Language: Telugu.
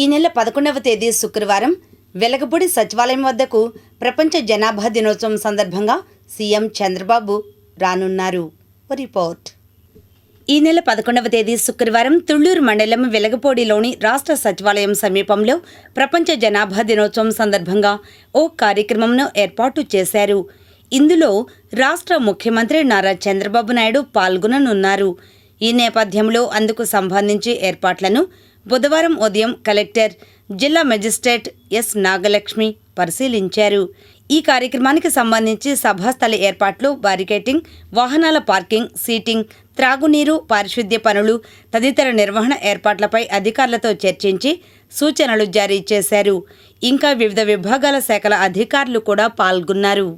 ఈ నెల పదకొండవ తేదీ శుక్రవారం వెలగపూడి సచివాలయం వద్దకు ప్రపంచ జనాభా దినోత్సవం సందర్భంగా సీఎం చంద్రబాబు రానున్నారు. రిపోర్ట్. ఈ నెల పదకొండవ తేదీ శుక్రవారం తుళ్ళూరు మండలం వెలగపూడిలోని రాష్ట్ర సచివాలయం సమీపంలో ప్రపంచ జనాభా దినోత్సవం సందర్భంగా ఓ కార్యక్రమంను ఏర్పాటు చేశారు. ఇందులో రాష్ట్ర ముఖ్యమంత్రి నారా చంద్రబాబు నాయుడు పాల్గొననున్నారు. ఈ నేపథ్యంలో అందుకు సంబంధించి ఏర్పాట్లను బుధవారం ఉదయం కలెక్టర్ జిల్లా మెజిస్ట్రేట్ ఎస్. నాగలక్ష్మి పరిశీలించారు. ఈ కార్యక్రమానికి సంబంధించి సభాస్థల ఏర్పాట్లు బారికేటింగ్ వాహనాల పార్కింగ్ సీటింగ్ త్రాగునీరు పారిశుద్ధ్య పనులు తదితర నిర్వహణ ఏర్పాట్లపై అధికారులతో చర్చించి సూచనలు జారీ చేశారు. ఇంకా వివిధ విభాగాల శాఖల అధికారులు కూడా పాల్గొన్నారు.